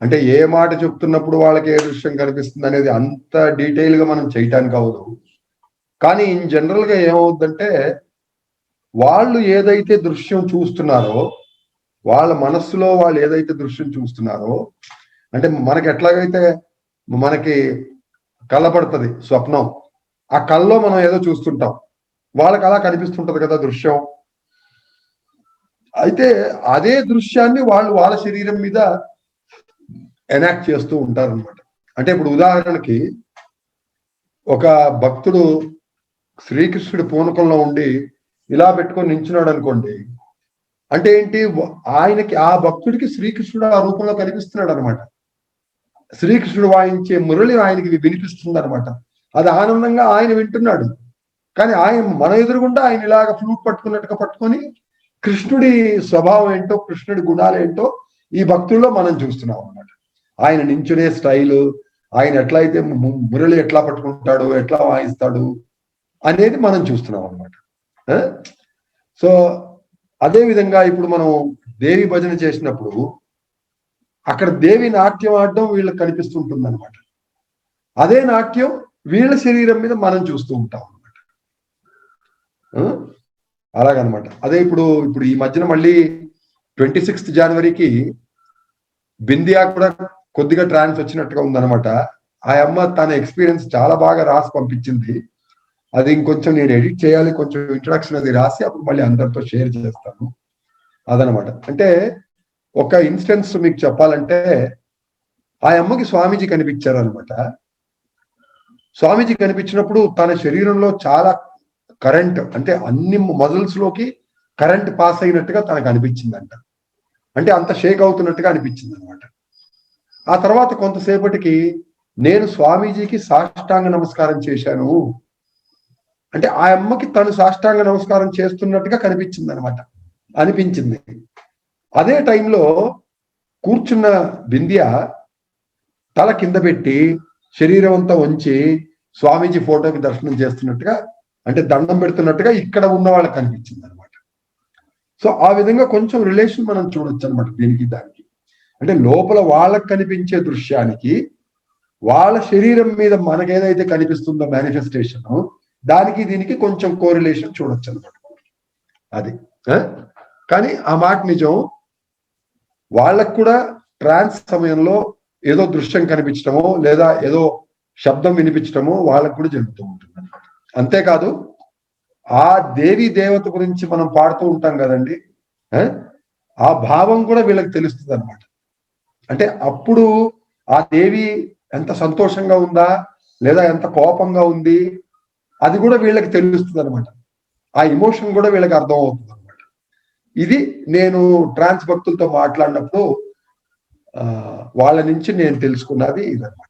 అంటే ఏ మాట చెప్తున్నప్పుడు వాళ్ళకి ఏ దృశ్యం కనిపిస్తుంది అనేది అంత డీటెయిల్గా మనం చేయటానికి అవదు కానీ ఇన్ జనరల్గా ఏమవుద్దంటే వాళ్ళు ఏదైతే దృశ్యం చూస్తున్నారో వాళ్ళ మనస్సులో వాళ్ళు ఏదైతే దృశ్యం చూస్తున్నారో అంటే మనకి ఎట్లాగైతే మనకి కలపడుతుంది స్వప్నం ఆ కళ్ళలో మనం ఏదో చూస్తుంటాం. వాళ్ళకి అలా కనిపిస్తుంటది కదా దృశ్యం. అయితే అదే దృశ్యాన్ని వాళ్ళు వాళ్ళ శరీరం మీద ఎనాక్ట్ చేస్తూ ఉంటారు అనమాట అంటే ఇప్పుడు ఉదాహరణకి ఒక భక్తుడు శ్రీకృష్ణుడి పూనకంలో ఉండి ఇలా పెట్టుకొని నించున్నాడు అనుకోండి అంటే ఏంటి? ఆయనకి ఆ భక్తుడికి శ్రీకృష్ణుడు ఆ రూపంలో కనిపిస్తున్నాడు అనమాట శ్రీకృష్ణుడు వాయించే మురళి ఆయనకి వినిపిస్తుంది అనమాట అది ఆనందంగా ఆయన వింటున్నాడు. కానీ ఆయన మన ఎదురుగుండా ఆయన ఇలాగ ఫ్లూట్ పట్టుకున్నట్టుగా పట్టుకొని కృష్ణుడి స్వభావం ఏంటో కృష్ణుడి గుణాలు ఏంటో ఈ భక్తుల్లో మనం చూస్తున్నాం అనమాట ఆయన నించునే స్టైలు ఆయన ఎట్లయితే మురళి ఎట్లా పట్టుకుంటాడు ఎట్లా వాయిస్తాడు అనేది మనం చూస్తున్నాం అనమాట సో అదే విధంగా ఇప్పుడు మనం దేవి భజన చేసినప్పుడు అక్కడ దేవి నాట్యం ఆడడం వీళ్ళకి కనిపిస్తుంటుంది అనమాట అదే నాట్యం వీళ్ళ శరీరం మీద మనం చూస్తూ ఉంటాం అనమాట అలాగనమాట. అదే ఇప్పుడు ఇప్పుడు ఈ మధ్యన మళ్ళీ ట్వంటీ సిక్స్త్ జనవరికి బిందియా కూడా కొద్దిగా ట్రాన్స్ వచ్చినట్టుగా ఉందనమాట ఆ అమ్మ తన ఎక్స్పీరియన్స్ చాలా బాగా రాసి పంపించింది. అది ఇంకొంచెం నేను ఎడిట్ చేయాలి కొంచెం ఇంట్రడక్షన్ అది రాసి అప్పుడు మళ్ళీ అందరితో షేర్ చేస్తాను. అదనమాట అంటే ఒక ఇన్స్టెన్స్ మీకు చెప్పాలంటే ఆ అమ్మకి స్వామీజీ కనిపించారు అనమాట స్వామీజీ కనిపించినప్పుడు తన శరీరంలో చాలా కరెంట్ అంటే అన్ని మజిల్స్లోకి కరెంట్ పాస్ అయినట్టుగా తనకు అనిపించిందంట. అంటే అంత షేక్ అవుతున్నట్టుగా అనిపించింది అనమాట ఆ తర్వాత కొంతసేపటికి నేను స్వామీజీకి సాష్టాంగ నమస్కారం చేశాను. అంటే ఆ అమ్మకి తను సాష్టాంగ నమస్కారం చేస్తున్నట్టుగా కనిపించింది అనమాట అనిపించింది. అదే టైంలో కూర్చున్న బింద్య తల కింద పెట్టి శరీరం అంతా ఉంచి స్వామీజీ ఫోటోకి దర్శనం చేస్తున్నట్టుగా అంటే దండం పెడుతున్నట్టుగా ఇక్కడ ఉన్న వాళ్ళకి కనిపించింది అనమాట సో ఆ విధంగా కొంచెం రిలేషన్ మనం చూడొచ్చు అనమాట దీనికి దానికి. అంటే లోపల వాళ్ళకి కనిపించే దృశ్యానికి వాళ్ళ శరీరం మీద మనకేదైతే కనిపిస్తుందో మేనిఫెస్టేషన్ దానికి దీనికి కొంచెం కోరిలేషన్ చూడొచ్చు అనమాట అది కానీ ఆ మాట నిజం. వాళ్ళకు కూడా ట్రాన్స్ సమయంలో ఏదో దృశ్యం కనిపించడమో లేదా ఏదో శబ్దం వినిపించడమో వాళ్ళకు కూడా జరుగుతూ ఉంటుంది అనమాట అంతేకాదు ఆ దేవి దేవత గురించి మనం పాడుతూ ఉంటాం కదండి ఆ? భావం కూడా వీళ్ళకి తెలుస్తుంది అనమాట అంటే అప్పుడు ఆ దేవి ఎంత సంతోషంగా ఉందా? లేదా ఎంత కోపంగా ఉంది? అది కూడా వీళ్ళకి తెలుస్తుంది అనమాట ఆ ఇమోషన్ కూడా వీళ్ళకి అర్థం అవుతుంది అనమాట ఇది నేను ట్రాన్స్ భక్తులతో మాట్లాడినప్పుడు వాళ్ళ నుంచి నేను తెలుసుకున్నది ఇదనమాట